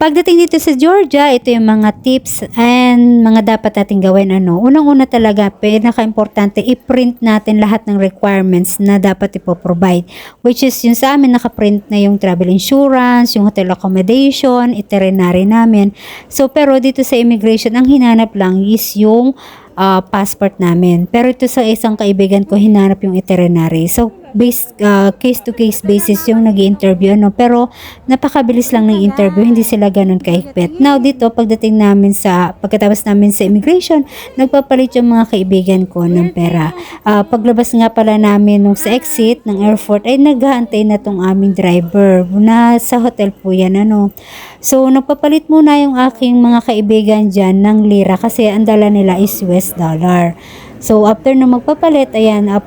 Pagdating dito sa Georgia, ito yung mga tips and mga dapat natin gawin. Ano. Unang-una talaga, pinaka-importante, i-print natin lahat ng requirements na dapat ipoprovide. Which is yung sa amin, nakaprint na yung travel insurance, yung hotel accommodation, itinerary namin. So, pero dito sa immigration, ang hinanap lang is yung ah, passport namin. Pero ito sa isang kaibigan ko, hinanap yung itinerary. So, based, ah, case-to-case basis yung nag interview no? Pero, napakabilis lang ng interview, hindi sila ganun kahigpit. Now, dito, pagdating namin sa, pagkatapos namin sa immigration, nagpapalit yung mga kaibigan ko ng pera. Ah, paglabas nga pala namin nung sa exit ng airport, ay naghaantay na tong aming driver. Na sa hotel po yan, ano. So, nagpapalit muna yung aking mga kaibigan dyan ng lira kasi ang dala nila is US dollar. So, after na magpapalit, ayan, uh,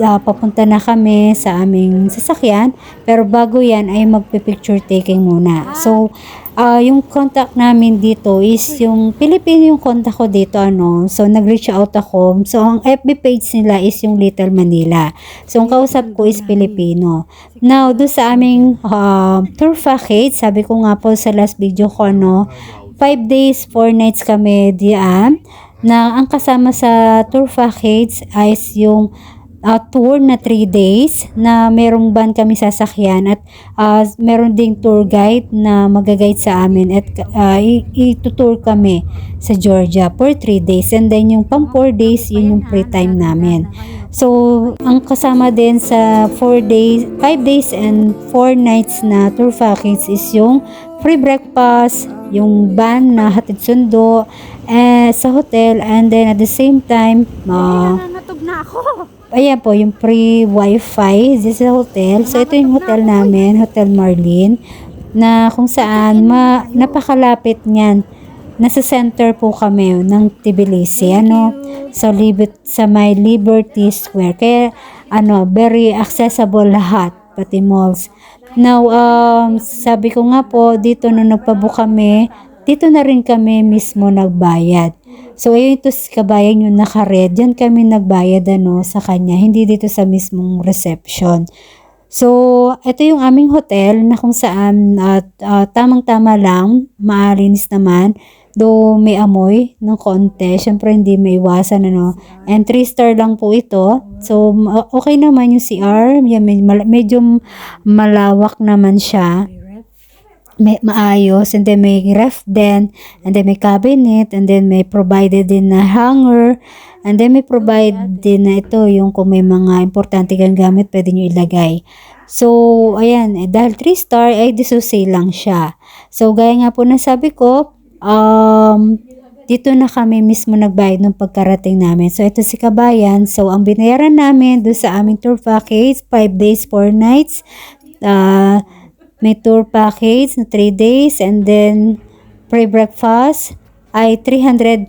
ah, papunta na kami sa aming sasakyan. Pero bago yan ay magpipicture taking muna. So, ah, yung contact namin dito is yung Pilipino yung contact ko dito ano. So, nag-reach out ako. So, ang FB page nila is yung Little Manila. So, ang kausap ko is Pilipino. Now, doon sa aming ah, tour package, sabi ko nga po sa last video ko ano, 5 days, 4 nights kami diyan na ang kasama sa tour package ay yung uh, tour na 3 days na merong van kami sasakyan at uh, meron ding tour guide na magaguide sa amin at uh, itutour kami sa Georgia for 3 days and then yung pang 4 days yun yung free time namin. So, ang kasama din sa 4 days, 5 days and 4 nights na tour package is yung free breakfast, yung van na hatid sundo eh, sa hotel and then at the same time, uh, Nangangatog na ako. Ayan po, yung free wifi this is a hotel. So, ito yung hotel namin, Hotel Marlin, na kung saan ma, napakalapit niyan. Nasa center po kami ng Tbilisi, ano, sa, Libet, sa may Liberty Square. Kaya, ano, very accessible lahat, pati malls. Now, um, sabi ko nga po, dito nung nagpabook kami, dito na rin kami mismo nagbayad. So, ayun ito si kabayan yung naka-red. Yan kami nagbayad ano, sa kanya. Hindi dito sa mismong reception. So, ito yung aming hotel na kung saan at uh, tamang-tama lang, maalinis naman. Do may amoy ng konti, syempre hindi may iwasan ano. And 3 star lang po ito. So okay naman yung CR, medyo malawak naman siya may maayos and then may ref din and then may cabinet and then may provided din na hanger and then may provide din na ito yung kung may mga importante kang gamit pwede nyo ilagay so ayan eh, dahil 3 star ay disusay lang siya so gaya nga po na sabi ko um dito na kami mismo nagbayad ng pagkarating namin. So, ito si Kabayan. So, ang binayaran namin doon sa aming tour package, 5 days, 4 nights. Uh, may tour package na 3 days and then pre-breakfast ay 319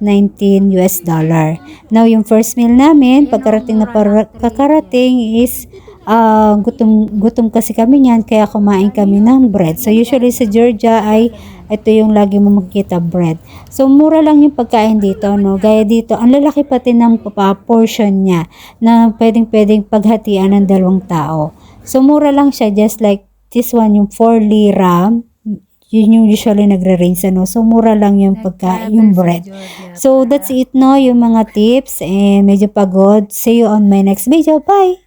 US dollar. Now, yung first meal namin, pagkarating na para, kakarating is uh, gutom, gutom kasi kami niyan, kaya kumain kami ng bread. So, usually sa Georgia ay ito yung lagi mo makikita bread. So, mura lang yung pagkain dito, no? Gaya dito, ang lalaki pati ng portion niya na pwedeng-pwedeng paghatian ng dalawang tao. So, mura lang siya, just like This one, yung 4 lira, yun yung usually nagre-range ano. So, mura lang yung pagka, yung bread. So, that's it no, yung mga tips. And medyo pagod. See you on my next video. Bye!